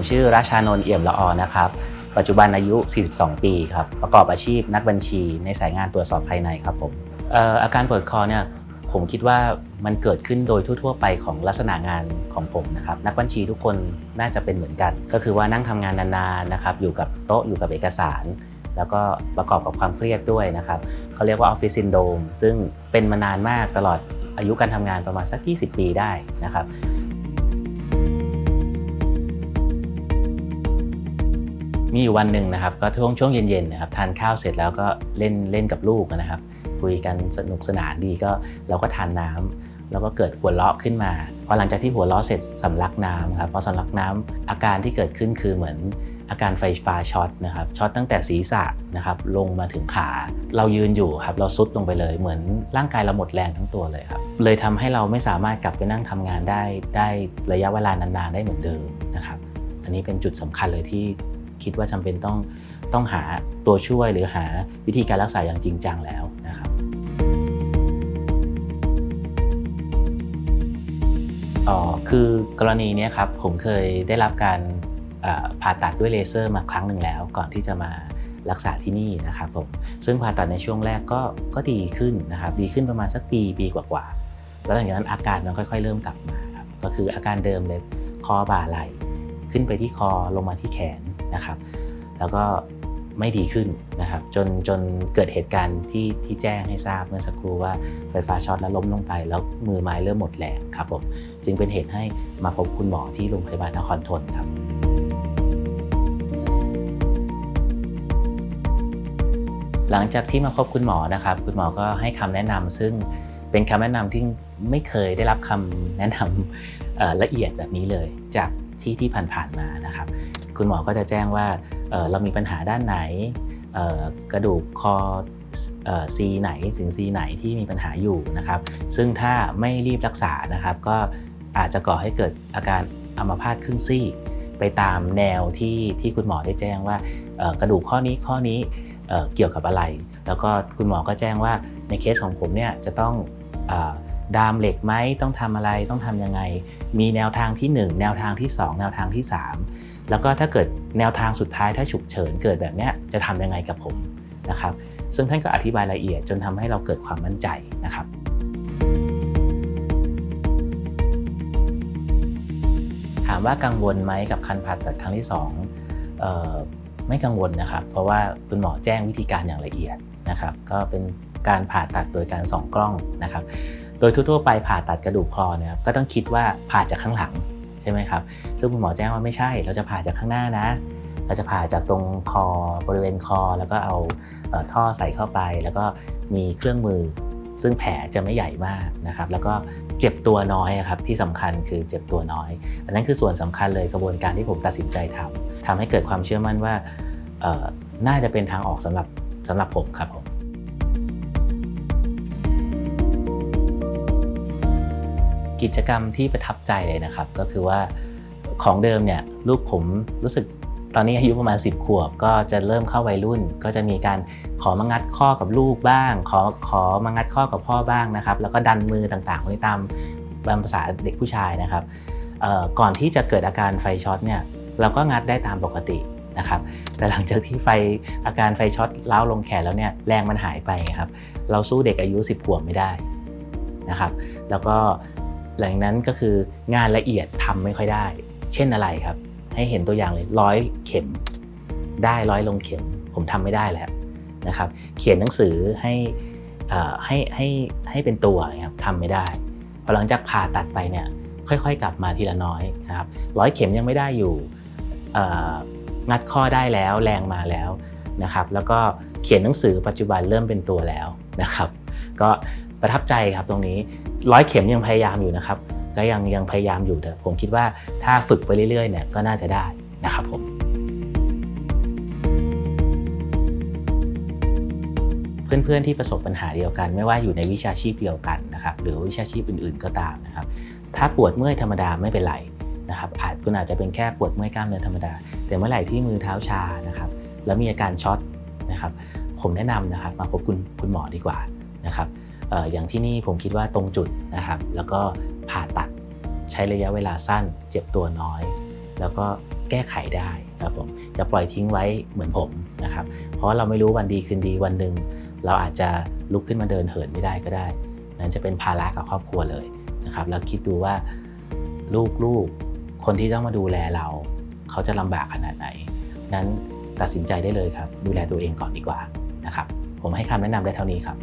ผมชื่อราชานนท์เอี่ยมละออนะครับ ปัจจุบันอายุ 42 ปีครับ ประกอบอาชีพนักบัญชีในสายงานตรวจสอบภายในครับผมอาการปวดคอเนี่ยผมคิดว่ามันเกิดขึ้นโดยทั่ว ๆ ไปของลักษณะงานของผมนะครับ นักบัญชีทุกคนน่าจะเป็นเหมือนกัน ก็คือว่านั่งทำงานนานๆนะครับ อยู่กับโต๊ะอยู่กับเอกสาร แล้วก็ประกอบกับความเครียดด้วยนะครับเขาเรียกว่าออฟฟิศซินโดมซึ่งเป็นมานานมากตลอดอายุการทำงานประมาณสัก 20 ปีได้นะครับ มีอยู่วันหนึ่งนะครับก็ช่วงช่วงเย็นๆนะครับทานข้าวเสร็จแล้วก็เล่นเล่นกับลูกนะครับ คุยกันสนุกสนานดีก็เราก็ทานน้ำแล้วก็เกิดหัวเราะขึ้นมาพอหลังจากที่หัวเราะเสร็จสำลักน้ำครับพอสำลักน้ำอาการที่เกิดขึ้นคือเหมือนอาการไฟฟ้าช็อตนะครับช็อตตั้งแต่ศีรษะนะครับลงมาถึงขา เรายืนอยู่ครับเราซุดลงไปเลยเหมือนร่างกายเราหมดแรงทั้งตัวเลยครับเลยทำให้เราไม่สามารถกลับไปนั่งทำงานได้ได้ระยะเวลานานๆได้เหมือนเดิมนะครับอันนี้เป็นจุดสำคัญเลยที่ คิดว่าจำเป็นต้องต้องหาตัวช่วยหรือหาวิธีการรักษาอย่างจริงจังแล้วนะครับอ๋อคือกรณีนี้ครับผมเคยได้รับการผ่าตัดด้วยเลเซอร์มาครั้งหนึ่งแล้ว ก่อนที่จะมารักษาที่นี่นะครับผมซึ่งผ่าตัดในช่วงแรกก็ก็ดีขึ้นนะครับดีขึ้นประมาณสักปีปีกว่าๆแล้วหลังจากนั้นอาการมันค่อย ๆ เริ่มกลับมาครับก็คืออาการเดิมเลยคอบ่าไหล่ ขึ้นไปที่คอลงมาที่แขนนะครับ แล้วก็ไม่ดีขึ้นนะครับจนจนเกิดเหตุการณ์ที่ที่แจ้งให้ทราบเมื่อสักครู่ว่าไฟฟ้าช็อตแล้วล้มลงไป แล้วมือไม้เริ่มหมดแรงครับผมจึงเป็นเหตุให้มาพบคุณหมอที่โรงพยาบาลนครทนครับหลังจากที่มาพบคุณหมอนะครับ คุณหมอก็ให้คำแนะนำซึ่งเป็นคำแนะนำที่ไม่เคยได้รับคำแนะนำเอ่อละเอียดแบบนี้เลย จาก ที่ที่ผ่านๆมานะครับ คุณหมอก็จะแจ้งว่าเเรามีปัญหาด้านไหนกระดูกคอเอ่อ C ไหนถึง C ไหนที่มีปัญหาอยู่นะครับ ซึ่งถ้าไม่รีบรักษานะครับ ก็อาจจะก่อให้เกิดอาการอัมพาตครึ่งซี่ ไปตามแนวที่ที่คุณหมอได้แจ้งว่ากระดูกข้อนี้ข้อนี้เอ่อเกี่ยวกับอะไร แล้วก็คุณหมอก็แจ้งว่าในเคสของผมเนี่ยจะต้องอ ดามเหล็กไหมต้องทำอะไรต้องทำยังไง มีแนวทางที่ 1 แนวทางที่ 2 แนวทางที่ 3 แล้วก็ถ้าเกิดแนวทางสุดท้ายถ้าฉุกเฉินเกิดแบบนี้จะทำยังไงกับผมนะครับ ซึ่งท่านก็อธิบายละเอียดจนทำให้เราเกิดความมั่นใจนะครับถามว่ากังวลไหมกับการผ่าตัดครั้งที่2เอ่อไม่กังวลนะครับ เพราะว่าคุณหมอแจ้งวิธีการอย่างละเอียดนะครับ ก็เป็นการผ่าตัดโดยการส่องกล้องนะครับ โดยทั่วๆไปผ่าตัดกระดูกคอเนี่ยครับก็ต้องคิดว่าผ่าจากข้างหลังใช่ไหมครับ ซึ่งคุณหมอแจ้งว่าไม่ใช่ เราจะผ่าจากข้างหน้านะ เราจะผ่าจากตรงคอบริเวณคอ แล้วก็เอาเออท่อใส่เข้าไป แล้วก็มีเครื่องมือ ซึ่งแผลจะไม่ใหญ่มากนะครับ แล้วก็เจ็บตัวน้อยครับที่สำคัญคือเจ็บตัวน้อย อันนั้นคือส่วนสำคัญเลยกระบวนการที่ผมตัดสินใจทำทำให้เกิดความเชื่อมั่นว่าน่าจะเป็นทางออกสำหรับสำหรับผมครับผม กิจกรรมที่ประทับใจเลยนะครับ ก็คือว่าของเดิมเนี่ยลูกผมรู้สึกตอนนี้อายุประมาณ 10 ขวบ ก็จะเริ่มเข้าวัยรุ่น ก็จะมีการขอมางัดข้อกับลูกบ้าง ขอขอมางัดข้อกับพ่อบ้างนะครับ แล้วก็ดันมือต่างๆไว้ตามตามภาษาเด็กผู้ชายนะครับก่อนที่จะเกิดอาการไฟช็อตเนี่ยเราก็งัดได้ตามปกตินะครับแต่หลังจากที่ไฟอาการไฟช็อตล้าลงแขนแล้วเนี่ยแรงมันหายไปครับเราสู้เด็กอายุ 10 ขวบไม่ได้นะครับ แล้วก็ หลังจากนั้นก็คืองานละเอียดทำไม่ค่อยได้ เช่นอะไรครับ ให้เห็นตัวอย่างเลยร้อยเข็ม ได้ร้อยลงเข็ม ผมทำไม่ได้แล้วนะครับ เขียนหนังสือให้ให้ให้ให้เป็นตัวนะครับทำไม่ได้พอหลังจากผ่าตัดไปเนี่ยค่อยๆ กลับมาทีละน้อยนะครับร้อยเข็มยังไม่ได้อยู่งัดข้อได้แล้วแรงมาแล้วนะครับ แล้วก็เขียนหนังสือปัจจุบันเริ่มเป็นตัวแล้วนะครับ ก็ ประทับใจครับตรงนี้ร้อยเข็มยังพยายามอยู่นะครับ ก็ยังยังพยายามอยู่แต่ผมคิดว่าถ้าฝึกไปเรื่อยๆเนี่ยก็น่าจะได้นะครับผมเพื่อนๆที่ประสบปัญหาเดียวกัน ไม่ว่าอยู่ในวิชาชีพเดียวกันนะครับหรือวิชาชีพอื่นๆก็ตามนะครับ ถ้าปวดเมื่อยธรรมดาไม่เป็นไรนะครับอาจคุณอาจจะเป็นแค่ปวดเมื่อยกล้ามเนื้อธรรมดา แต่เมื่อไหร่ที่มือเท้าชานะครับ แล้วมีอาการช็อตนะครับ ผมแนะนำนะครับ มาพบคุณคุณหมอดีกว่านะครับ อย่างที่นี่ผมคิดว่าตรงจุดนะครับ แล้วก็ผ่าตัดใช้ระยะเวลาสั้น เจ็บตัวน้อย แล้วก็แก้ไขได้ครับผมจะปล่อยทิ้งไว้เหมือนผมนะครับ เพราะเราไม่รู้วันดีคืนดีวันหนึ่งเราอาจจะลุกขึ้นมาเดินเหินไม่ได้ก็ได้ นั่นจะเป็นภาระกับครอบครัวเลยนะครับแล้วคิดดูว่าลูกๆ คนที่ต้องมาดูแลเรา เขาจะลำบากขนาดไหน นั้นตัดสินใจได้เลยครับ ดูแลตัวเองก่อนดีกว่านะครับ ผมให้คำแนะนำได้เท่านี้ครับ